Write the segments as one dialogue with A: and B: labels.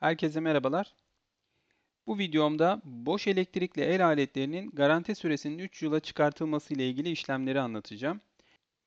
A: Herkese merhabalar. Bu videomda boş elektrikli el aletlerinin garanti süresinin 3 yıla çıkartılması ile ilgili işlemleri anlatacağım.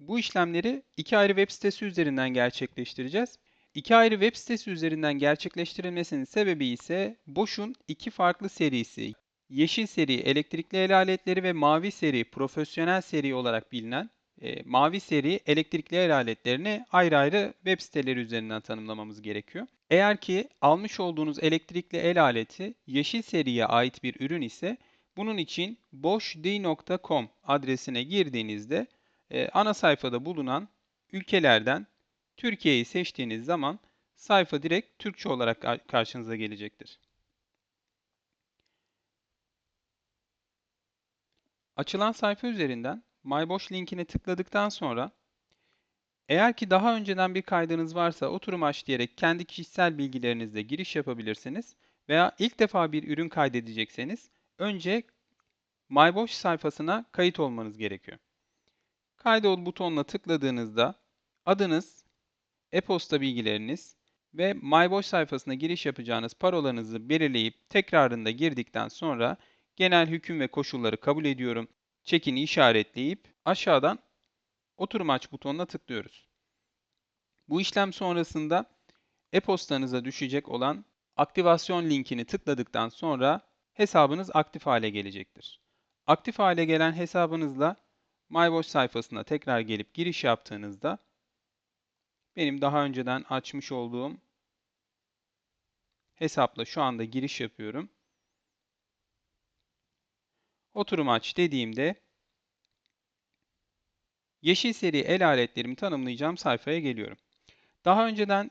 A: Bu işlemleri iki ayrı web sitesi üzerinden gerçekleştireceğiz. İki ayrı web sitesi üzerinden gerçekleştirilmesinin sebebi ise Bosch'un iki farklı serisi, yeşil seri elektrikli el aletleri ve mavi seri profesyonel seri olarak bilinen e, mavi seri elektrikli el aletlerini ayrı ayrı web siteleri üzerinden tanımlamamız gerekiyor. Eğer ki almış olduğunuz elektrikli el aleti yeşil seriye ait bir ürün ise bunun için boschd.com adresine girdiğinizde e, ana sayfada bulunan ülkelerden Türkiye'yi seçtiğiniz zaman sayfa direkt Türkçe olarak karşınıza gelecektir. Açılan sayfa üzerinden MyBosch linkine tıkladıktan sonra eğer ki daha önceden bir kaydınız varsa oturum aç diyerek kendi kişisel bilgilerinizle giriş yapabilirsiniz veya ilk defa bir ürün kaydedecekseniz önce MyBosch sayfasına kayıt olmanız gerekiyor. Kaydol butonuna tıkladığınızda adınız, e-posta bilgileriniz ve MyBosch sayfasına giriş yapacağınız parolanızı belirleyip tekrarında girdikten sonra genel hüküm ve koşulları kabul ediyorum çekini işaretleyip aşağıdan oturum aç butonuna tıklıyoruz. Bu işlem sonrasında e-postanıza düşecek olan aktivasyon linkini tıkladıktan sonra hesabınız aktif hale gelecektir. Aktif hale gelen hesabınızla MyWatch sayfasına tekrar gelip giriş yaptığınızda benim daha önceden açmış olduğum hesapla şu anda giriş yapıyorum. Oturum aç dediğimde yeşil seri el aletlerimi tanımlayacağım sayfaya geliyorum. Daha önceden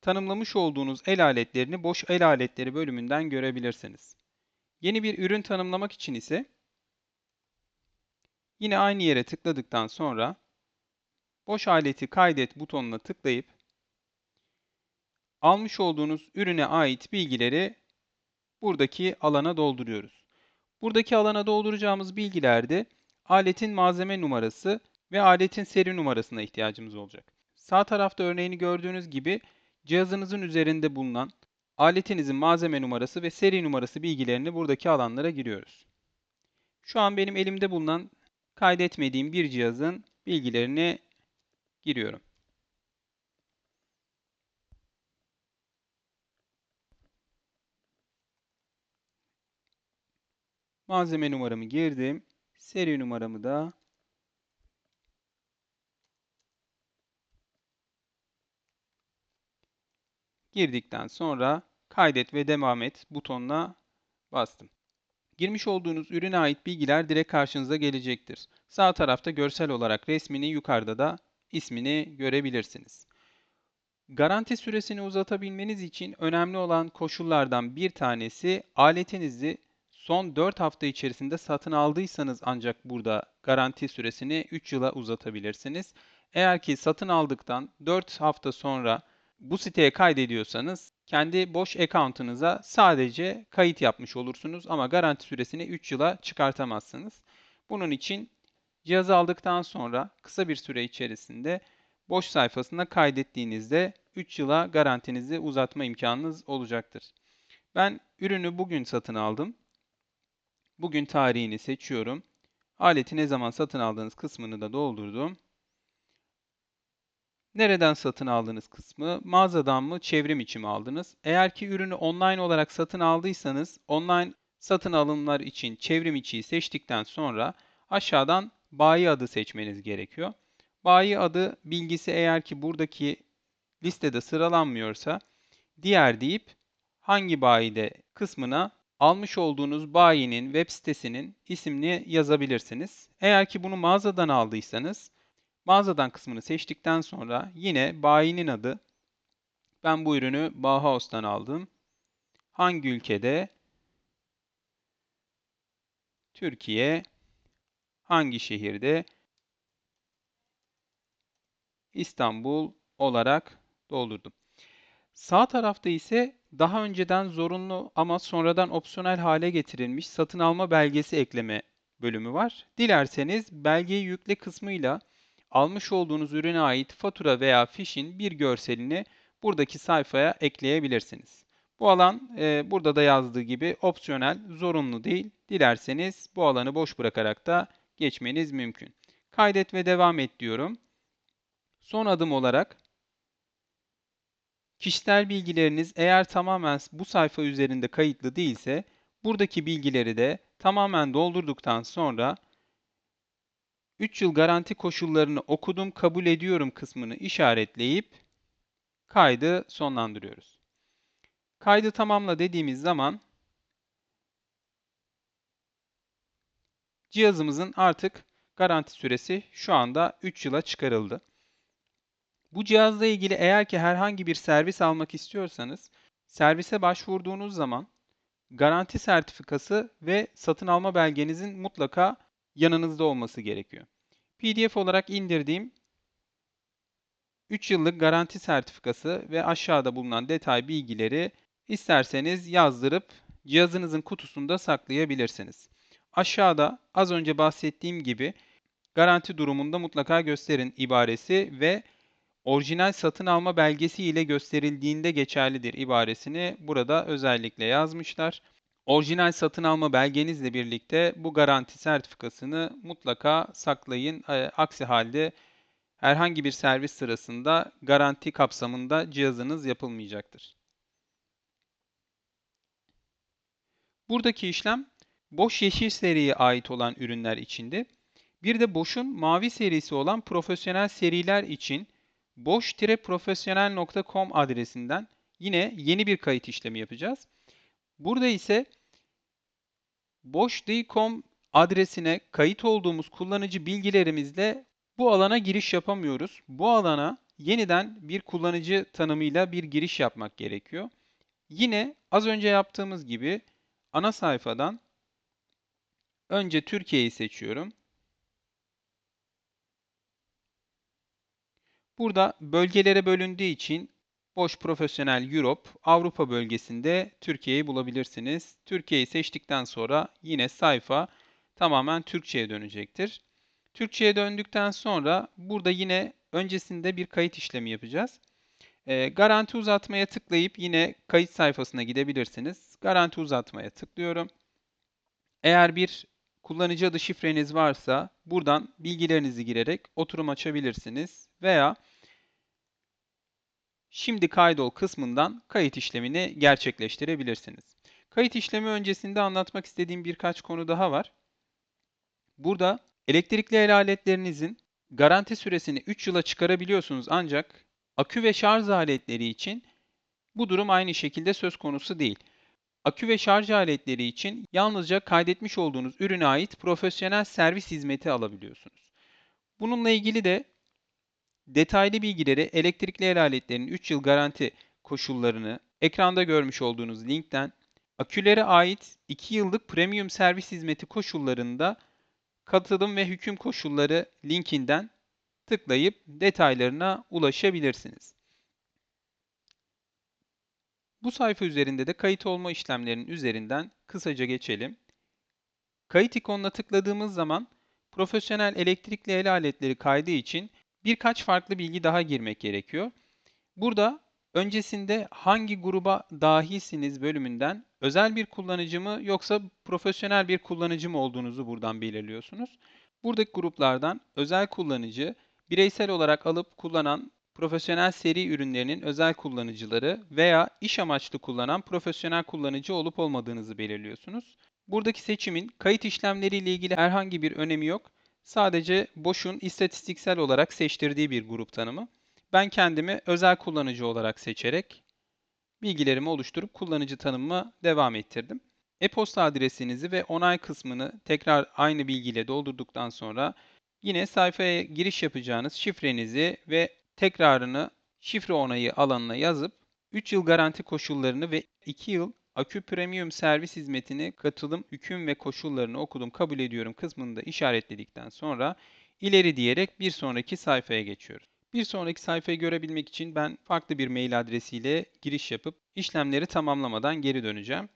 A: tanımlamış olduğunuz el aletlerini boş el aletleri bölümünden görebilirsiniz. Yeni bir ürün tanımlamak için ise yine aynı yere tıkladıktan sonra boş aleti kaydet butonuna tıklayıp almış olduğunuz ürüne ait bilgileri buradaki alana dolduruyoruz. Buradaki alana dolduracağımız bilgilerde aletin malzeme numarası ve aletin seri numarasına ihtiyacımız olacak. Sağ tarafta örneğini gördüğünüz gibi cihazınızın üzerinde bulunan aletinizin malzeme numarası ve seri numarası bilgilerini buradaki alanlara giriyoruz. Şu an benim elimde bulunan kaydetmediğim bir cihazın bilgilerini giriyorum. Malzeme numaramı girdim. Seri numaramı da girdikten sonra kaydet ve devam et butonuna bastım. Girmiş olduğunuz ürüne ait bilgiler direkt karşınıza gelecektir. Sağ tarafta görsel olarak resmini, yukarıda da ismini görebilirsiniz. Garanti süresini uzatabilmeniz için önemli olan koşullardan bir tanesi aletinizi son 4 hafta içerisinde satın aldıysanız ancak burada garanti süresini 3 yıla uzatabilirsiniz. Eğer ki satın aldıktan 4 hafta sonra bu siteye kaydediyorsanız kendi boş account'ınıza sadece kayıt yapmış olursunuz ama garanti süresini 3 yıla çıkartamazsınız. Bunun için cihazı aldıktan sonra kısa bir süre içerisinde boş sayfasına kaydettiğinizde 3 yıla garantinizi uzatma imkanınız olacaktır. Ben ürünü bugün satın aldım. Bugün tarihini seçiyorum. Aleti ne zaman satın aldığınız kısmını da doldurdum. Nereden satın aldığınız kısmı, mağazadan mı, çevrim içi mi aldınız? Eğer ki ürünü online olarak satın aldıysanız, online satın alımlar için çevrim içiyi seçtikten sonra aşağıdan bayi adı seçmeniz gerekiyor. Bayi adı bilgisi eğer ki buradaki listede sıralanmıyorsa, diğer deyip hangi bayide kısmına almış olduğunuz bayinin web sitesinin ismini yazabilirsiniz. Eğer ki bunu mağazadan aldıysanız mağazadan kısmını seçtikten sonra yine bayinin adı ben bu ürünü Bauhaus'tan aldım. Hangi ülkede? Türkiye. Hangi şehirde? İstanbul olarak doldurdum. Sağ tarafta ise daha önceden zorunlu ama sonradan opsiyonel hale getirilmiş satın alma belgesi ekleme bölümü var. Dilerseniz belgeyi yükle kısmıyla almış olduğunuz ürüne ait fatura veya fişin bir görselini buradaki sayfaya ekleyebilirsiniz. Bu alan e, burada da yazdığı gibi opsiyonel, zorunlu değil. Dilerseniz bu alanı boş bırakarak da geçmeniz mümkün. Kaydet ve devam et diyorum. Son adım olarak kişisel bilgileriniz eğer tamamen bu sayfa üzerinde kayıtlı değilse buradaki bilgileri de tamamen doldurduktan sonra 3 yıl garanti koşullarını okudum, kabul ediyorum kısmını işaretleyip kaydı sonlandırıyoruz. Kaydı tamamla dediğimiz zaman cihazımızın artık garanti süresi şu anda 3 yıla çıkarıldı. Bu cihazla ilgili eğer ki herhangi bir servis almak istiyorsanız servise başvurduğunuz zaman garanti sertifikası ve satın alma belgenizin mutlaka yanınızda olması gerekiyor. PDF olarak indirdiğim 3 yıllık garanti sertifikası ve aşağıda bulunan detay bilgileri isterseniz yazdırıp cihazınızın kutusunda saklayabilirsiniz. Aşağıda az önce bahsettiğim gibi garanti durumunda mutlaka gösterin ibaresi ve orijinal satın alma belgesi ile gösterildiğinde geçerlidir ibaresini burada özellikle yazmışlar. Orijinal satın alma belgenizle birlikte bu garanti sertifikasını mutlaka saklayın. E, aksi halde herhangi bir servis sırasında garanti kapsamında cihazınız yapılmayacaktır. Buradaki işlem Boş yeşil seriye ait olan ürünler içinde. Bir de Bosch'un mavi serisi olan profesyonel seriler için boş-profesyonel.com adresinden yine yeni bir kayıt işlemi yapacağız. Burada ise boş.com adresine kayıt olduğumuz kullanıcı bilgilerimizle bu alana giriş yapamıyoruz. Bu alana yeniden bir kullanıcı tanımıyla bir giriş yapmak gerekiyor. Yine az önce yaptığımız gibi ana sayfadan önce Türkiye'yi seçiyorum. Burada bölgelere bölündüğü için Boş Profesyonel Europe, Avrupa bölgesinde Türkiye'yi bulabilirsiniz. Türkiye'yi seçtikten sonra yine sayfa tamamen Türkçe'ye dönecektir. Türkçe'ye döndükten sonra burada yine öncesinde bir kayıt işlemi yapacağız. E, garanti uzatmaya tıklayıp yine kayıt sayfasına gidebilirsiniz. Garanti uzatmaya tıklıyorum. Eğer bir kullanıcı adı şifreniz varsa buradan bilgilerinizi girerek oturum açabilirsiniz veya Şimdi kaydol kısmından kayıt işlemini gerçekleştirebilirsiniz. Kayıt işlemi öncesinde anlatmak istediğim birkaç konu daha var. Burada elektrikli el aletlerinizin garanti süresini 3 yıla çıkarabiliyorsunuz ancak akü ve şarj aletleri için bu durum aynı şekilde söz konusu değil. Akü ve şarj aletleri için yalnızca kaydetmiş olduğunuz ürüne ait profesyonel servis hizmeti alabiliyorsunuz. Bununla ilgili de detaylı bilgileri elektrikli el aletlerinin 3 yıl garanti koşullarını ekranda görmüş olduğunuz linkten akülere ait 2 yıllık premium servis hizmeti koşullarında katılım ve hüküm koşulları linkinden tıklayıp detaylarına ulaşabilirsiniz. Bu sayfa üzerinde de kayıt olma işlemlerinin üzerinden kısaca geçelim. Kayıt ikonuna tıkladığımız zaman profesyonel elektrikli el aletleri kaydı için birkaç farklı bilgi daha girmek gerekiyor. Burada öncesinde hangi gruba dahilsiniz bölümünden özel bir kullanıcı mı yoksa profesyonel bir kullanıcı mı olduğunuzu buradan belirliyorsunuz. Buradaki gruplardan özel kullanıcı, bireysel olarak alıp kullanan profesyonel seri ürünlerinin özel kullanıcıları veya iş amaçlı kullanan profesyonel kullanıcı olup olmadığınızı belirliyorsunuz. Buradaki seçimin kayıt işlemleriyle ilgili herhangi bir önemi yok. Sadece Bosch'un istatistiksel olarak seçtirdiği bir grup tanımı. Ben kendimi özel kullanıcı olarak seçerek bilgilerimi oluşturup kullanıcı tanımıma devam ettirdim. E-posta adresinizi ve onay kısmını tekrar aynı bilgiyle doldurduktan sonra yine sayfaya giriş yapacağınız şifrenizi ve tekrarını şifre onayı alanına yazıp 3 yıl garanti koşullarını ve 2 yıl Akü Premium servis hizmetini katılım, hüküm ve koşullarını okudum, kabul ediyorum kısmında işaretledikten sonra ileri diyerek bir sonraki sayfaya geçiyoruz. Bir sonraki sayfayı görebilmek için ben farklı bir mail adresiyle giriş yapıp işlemleri tamamlamadan geri döneceğim.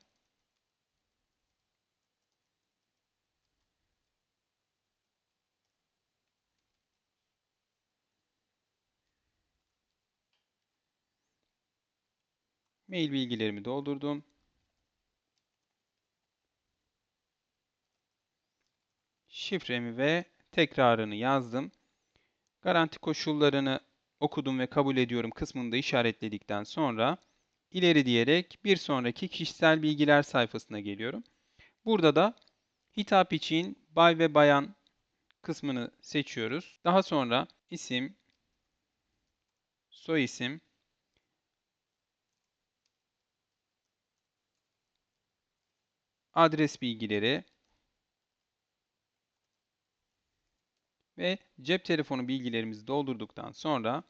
A: Mail bilgilerimi doldurdum. Şifremi ve tekrarını yazdım. Garanti koşullarını okudum ve kabul ediyorum kısmını da işaretledikten sonra ileri diyerek bir sonraki kişisel bilgiler sayfasına geliyorum. Burada da hitap için bay ve bayan kısmını seçiyoruz. Daha sonra isim, soy isim, adres bilgileri ve cep telefonu bilgilerimizi doldurduktan sonra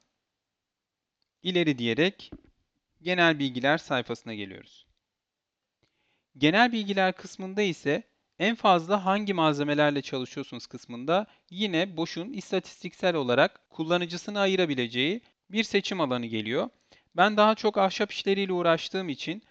A: ileri diyerek genel bilgiler sayfasına geliyoruz. Genel bilgiler kısmında ise en fazla hangi malzemelerle çalışıyorsunuz kısmında yine Bosch'un istatistiksel olarak kullanıcısını ayırabileceği bir seçim alanı geliyor. Ben daha çok ahşap işleriyle uğraştığım için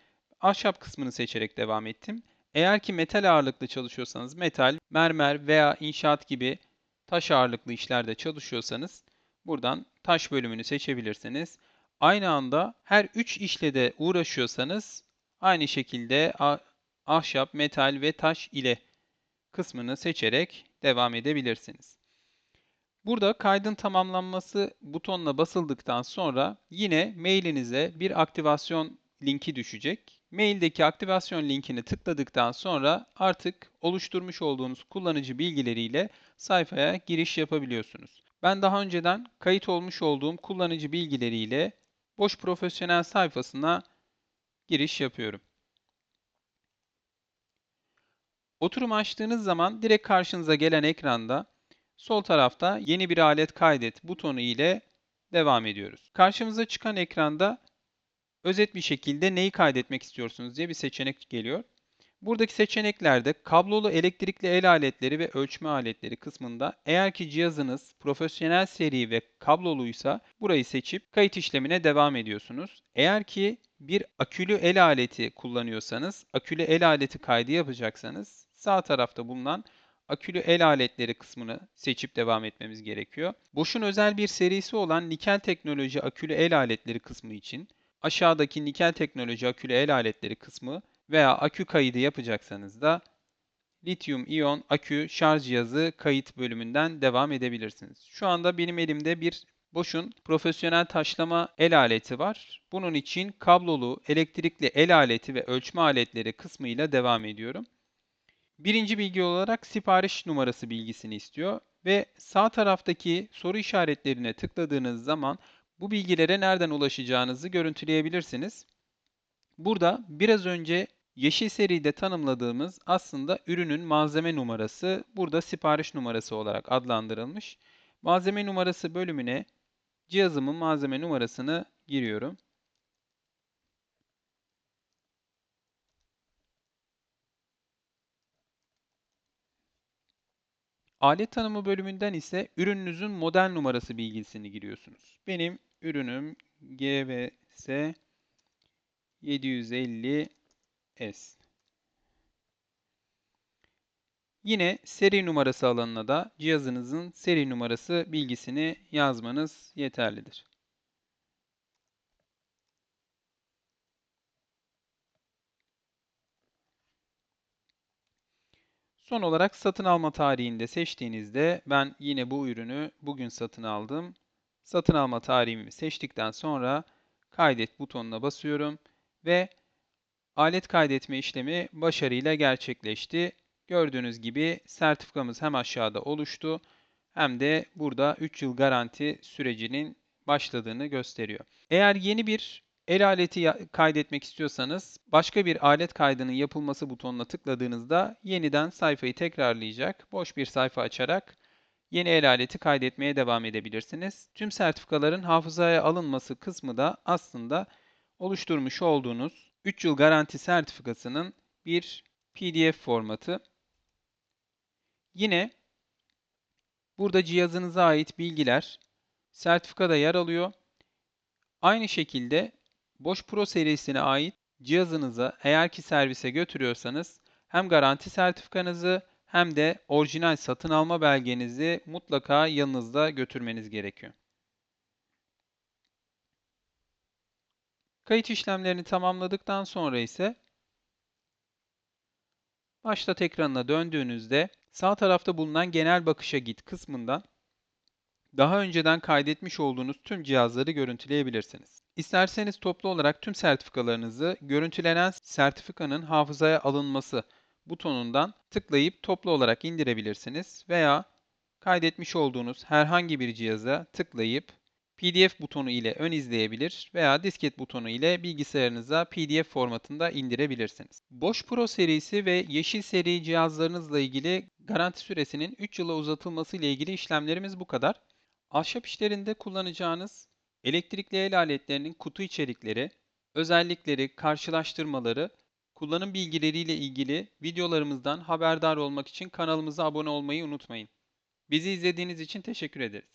A: ahşap kısmını seçerek devam ettim. Eğer ki metal ağırlıklı çalışıyorsanız metal, mermer veya inşaat gibi taş ağırlıklı işlerde çalışıyorsanız buradan taş bölümünü seçebilirsiniz. Aynı anda her üç işle de uğraşıyorsanız aynı şekilde ahşap, metal ve taş ile kısmını seçerek devam edebilirsiniz. Burada kaydın tamamlanması butonuna basıldıktan sonra yine mailinize bir aktivasyon linki düşecek. Maildeki aktivasyon linkini tıkladıktan sonra artık oluşturmuş olduğunuz kullanıcı bilgileriyle sayfaya giriş yapabiliyorsunuz. Ben daha önceden kayıt olmuş olduğum kullanıcı bilgileriyle Boş Profesyonel sayfasına giriş yapıyorum. Oturum açtığınız zaman direkt karşınıza gelen ekranda sol tarafta yeni bir alet kaydet butonu ile devam ediyoruz. Karşımıza çıkan ekranda özet bir şekilde neyi kaydetmek istiyorsunuz diye bir seçenek geliyor. Buradaki seçeneklerde kablolu elektrikli el aletleri ve ölçme aletleri kısmında eğer ki cihazınız profesyonel seri ve kabloluysa burayı seçip kayıt işlemine devam ediyorsunuz. Eğer ki bir akülü el aleti kullanıyorsanız, akülü el aleti kaydı yapacaksanız sağ tarafta bulunan akülü el aletleri kısmını seçip devam etmemiz gerekiyor. Bosch'un özel bir serisi olan nikel teknoloji akülü el aletleri kısmı için aşağıdaki nikel teknoloji akülü el aletleri kısmı veya akü kaydı yapacaksanız da lityum iyon akü şarj cihazı kayıt bölümünden devam edebilirsiniz. Şu anda benim elimde bir Bosch'un profesyonel taşlama el aleti var. Bunun için kablolu, elektrikli el aleti ve ölçme aletleri kısmıyla devam ediyorum. Birinci bilgi olarak sipariş numarası bilgisini istiyor ve sağ taraftaki soru işaretlerine tıkladığınız zaman bu bilgilere nereden ulaşacağınızı görüntüleyebilirsiniz. Burada biraz önce yeşil seride tanımladığımız aslında ürünün malzeme numarası burada sipariş numarası olarak adlandırılmış. Malzeme numarası bölümüne cihazımın malzeme numarasını giriyorum. Alet tanımı bölümünden ise ürününüzün model numarası bilgisini giriyorsunuz. Benim ürünüm GVS 750S. Yine seri numarası alanına da cihazınızın seri numarası bilgisini yazmanız yeterlidir. Son olarak satın alma tarihinde seçtiğinizde ben yine bu ürünü bugün satın aldım. Satın alma tarihimi seçtikten sonra kaydet butonuna basıyorum ve alet kaydetme işlemi başarıyla gerçekleşti. Gördüğünüz gibi sertifikamız hem aşağıda oluştu hem de burada 3 yıl garanti sürecinin başladığını gösteriyor. Eğer yeni bir el aleti kaydetmek istiyorsanız başka bir alet kaydının yapılması butonuna tıkladığınızda yeniden sayfayı tekrarlayacak. Boş bir sayfa açarak yeni el aleti kaydetmeye devam edebilirsiniz. Tüm sertifikaların hafızaya alınması kısmı da aslında oluşturmuş olduğunuz 3 yıl garanti sertifikasının bir PDF formatı. Yine burada cihazınıza ait bilgiler sertifikada yer alıyor. Aynı şekilde Bosch Pro serisine ait cihazınıza eğer ki servise götürüyorsanız hem garanti sertifikanızı hem de orijinal satın alma belgenizi mutlaka yanınızda götürmeniz gerekiyor. Kayıt işlemlerini tamamladıktan sonra ise başlat ekranına döndüğünüzde sağ tarafta bulunan genel bakışa git kısmından daha önceden kaydetmiş olduğunuz tüm cihazları görüntüleyebilirsiniz. İsterseniz toplu olarak tüm sertifikalarınızı görüntülenen sertifikanın hafızaya alınması butonundan tıklayıp toplu olarak indirebilirsiniz veya kaydetmiş olduğunuz herhangi bir cihaza tıklayıp PDF butonu ile ön izleyebilir veya disket butonu ile bilgisayarınıza PDF formatında indirebilirsiniz. Bosch Pro serisi ve Yeşil seri cihazlarınızla ilgili garanti süresinin 3 yıla uzatılması ile ilgili işlemlerimiz bu kadar. Ahşap işlerinde kullanacağınız elektrikli el aletlerinin kutu içerikleri, özellikleri, karşılaştırmaları, kullanım bilgileriyle ilgili videolarımızdan haberdar olmak için kanalımıza abone olmayı unutmayın. Bizi izlediğiniz için teşekkür ederiz.